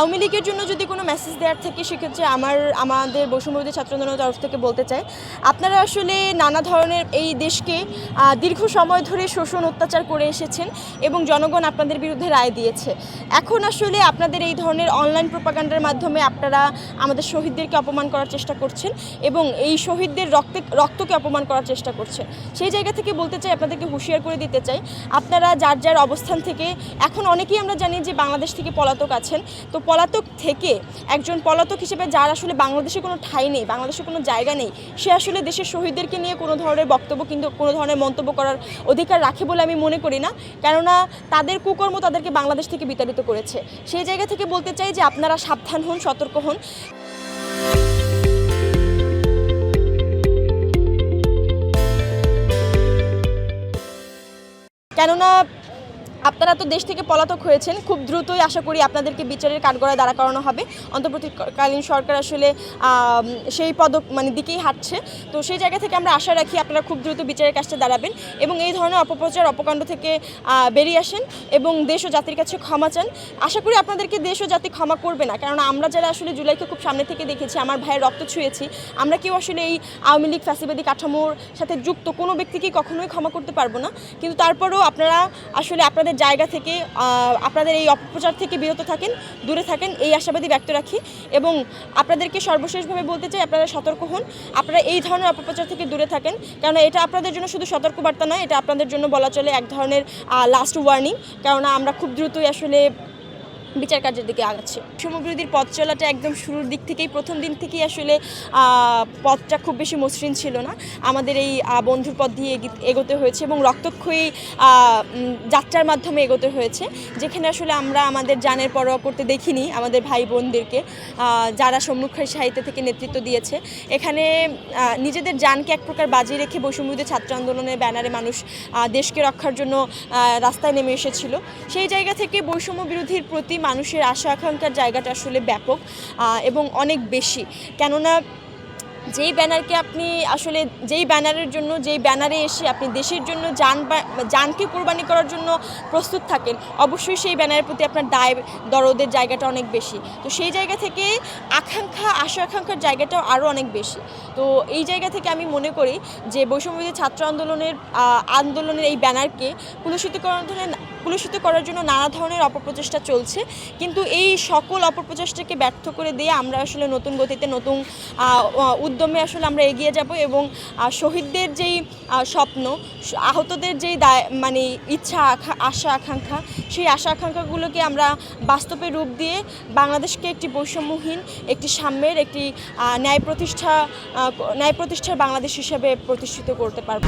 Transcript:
আওয়ামী লীগের জন্য যদি কোনো মেসেজ দেওয়ার থাকে, সেক্ষেত্রে আমার, আমাদের বৈষম্যবিধি ছাত্র আন্দোলনের তরফ থেকে বলতে চাই। আপনারা আসলে নানা ধরনের এই দেশকে দীর্ঘ সময় ধরে শোষণ, অত্যাচার করে এসেছেন এবং জনগণ আপনাদের বিরুদ্ধে রায় দিয়েছে। এখন আসলে আপনাদের এই ধরনের অনলাইন প্রোপাগান্ডার মাধ্যমে আপনারা আমাদের শহীদদেরকে অপমান করার চেষ্টা করছেন এবং এই শহীদদের রক্তে, রক্তকে অপমান করার চেষ্টা করছেন। সেই জায়গা থেকে বলতে চাই, আপনাদেরকে হুঁশিয়ার করে দিতে চাই, আপনারা যার যার অবস্থান থেকে, এখন অনেকেই আমরা জানি যে বাংলাদেশ থেকে পলাতক আছেন। তো পলাতক থেকে একজন পলাতক হিসেবে যার আসলে বাংলাদেশে কোনো ঠাঁই নেই, বাংলাদেশে কোনো জায়গা নেই, সে আসলে দেশের শহীদদেরকে নিয়ে কোনো ধরনের বক্তব্য কিন্তু কোনো ধরনের মন্তব্য করার অধিকার রাখে বলে আমি মনে করি না। কেননা তাদের কুকর্ম তাদেরকে বাংলাদেশ থেকে বিতাড়িত করেছে। সেই জায়গা থেকে বলতে চাই যে আপনারা সাবধান হন, সতর্ক হন। কেননা আপনারা তো দেশ থেকে পলাতক হয়েছেন, খুব দ্রুতই আশা করি আপনাদেরকে বিচারের কাঠগড়ায় দাঁড়া করানো হবে। অন্তর্বর্তীকালীন সরকার আসলে সেই পদক মানে দিকেই হাঁটছে। তো সেই জায়গা থেকে আমরা আশা রাখি আপনারা খুব দ্রুত বিচারের কাছে দাঁড়াবেন এবং এই ধরনের অপপ্রচার, অপকাণ্ড থেকে বেরিয়ে আসেন এবং দেশ ও জাতির কাছে ক্ষমা চান। আশা করি আপনাদেরকে দেশ ও জাতি ক্ষমা করবে না কারণ আমরা যারা আসলে জুলাইকে খুব সামনে থেকে দেখেছি, আমার ভাইয়ের রক্ত ছুঁয়েছি, আমরা কেউ আসলে এই আওয়ামী লীগ ফ্যাসিবাদী কাঠামোর সাথে যুক্ত কোনো ব্যক্তিকে কখনোই ক্ষমা করতে পারব না। কিন্তু তারপরেও আপনারা আসলে আপনাদের জায়গা থেকে আপনাদের এই অপপ্রচার থেকে বিরত থাকেন, দূরে থাকেন, এই আশাবাদী ব্যক্ত রাখি। এবং আপনাদেরকে সর্বশেষভাবে বলতে চাই, আপনারা সতর্ক হন। আপনারা এই ধরনের অপপ্রচার থেকে দূরে থাকেন। কেননা এটা আপনাদের জন্য শুধু সতর্কবার্তা নয়, এটা আপনাদের জন্য বলা চলে এক ধরনের লাস্ট ওয়ার্নিং কেননা আমরা খুব দ্রুতই আসলে বিচার কার্যের দিকে আগাচ্ছে। সমবিরোধীর পথ চলাটা একদম শুরুর দিক থেকেই, প্রথম দিন থেকেই আসলে পথটা খুব বেশি মসৃণ ছিল না। আমাদের এই বন্ধুর পথ দিয়ে এগি- এগোতে হয়েছে এবং রক্তক্ষয়ী যাত্রার মাধ্যমে এগোতে হয়েছে। যেখানে আসলে আমরা আমাদের জানের পরোয়া করতে দেখিনি আমাদের ভাই বোনদেরকে যারা সম্মুখের সাহিত্য থেকে নেতৃত্ব দিয়েছে। এখানে নিজেদের জানকে এক প্রকার বাজি রেখে বৈষম্যবিরোধী ছাত্র আন্দোলনের ব্যানারে মানুষ দেশকে রক্ষার জন্য রাস্তায় নেমে এসেছিল। সেই জায়গা থেকে বৈষম্য বিরোধীর প্রতি মানুষের আশা আকাঙ্ক্ষার জায়গাটা আসলে ব্যাপক এবং অনেক বেশি। কেননা যেই ব্যানারকে আপনি আসলে যেই ব্যানারের জন্য, যেই ব্যানারে এসে আপনি দেশের জন্য যান যানকে কোরবানি করার জন্য প্রস্তুত থাকেন, অবশ্যই সেই ব্যানারের প্রতি আপনার দায়, দরদের জায়গাটা অনেক বেশি। তো সেই জায়গা থেকে আকাঙ্ক্ষা, আশা আকাঙ্ক্ষার জায়গাটাও আরও অনেক বেশি। তো এই জায়গা থেকে আমি মনে করি যে বৈষম্যবিধি ছাত্র আন্দোলনের আন্দোলনের এই ব্যানারকে ধরনের কুলুষিত করার জন্য নানা ধরনের অপপ্রচেষ্টা চলছে। কিন্তু এই সকল অপপ্রচেষ্টাকে ব্যর্থ করে দিয়ে আমরা আসলে নতুন গতিতে নতুন উদ্যমে আসলে আমরা এগিয়ে যাব এবং শহীদদের যেই স্বপ্ন আহতদের যেই দায় মানে ইচ্ছা আশা, আকাঙ্ক্ষা, সেই আশা, আকাঙ্ক্ষাগুলোকে আমরা বাস্তবে রূপ দিয়ে বাংলাদেশকে একটি বৈষম্যহীন, একটি সাম্যের, একটি ন্যায় প্রতিষ্ঠা ন্যায় প্রতিষ্ঠার বাংলাদেশ হিসেবে প্রতিষ্ঠিত করতে পারব।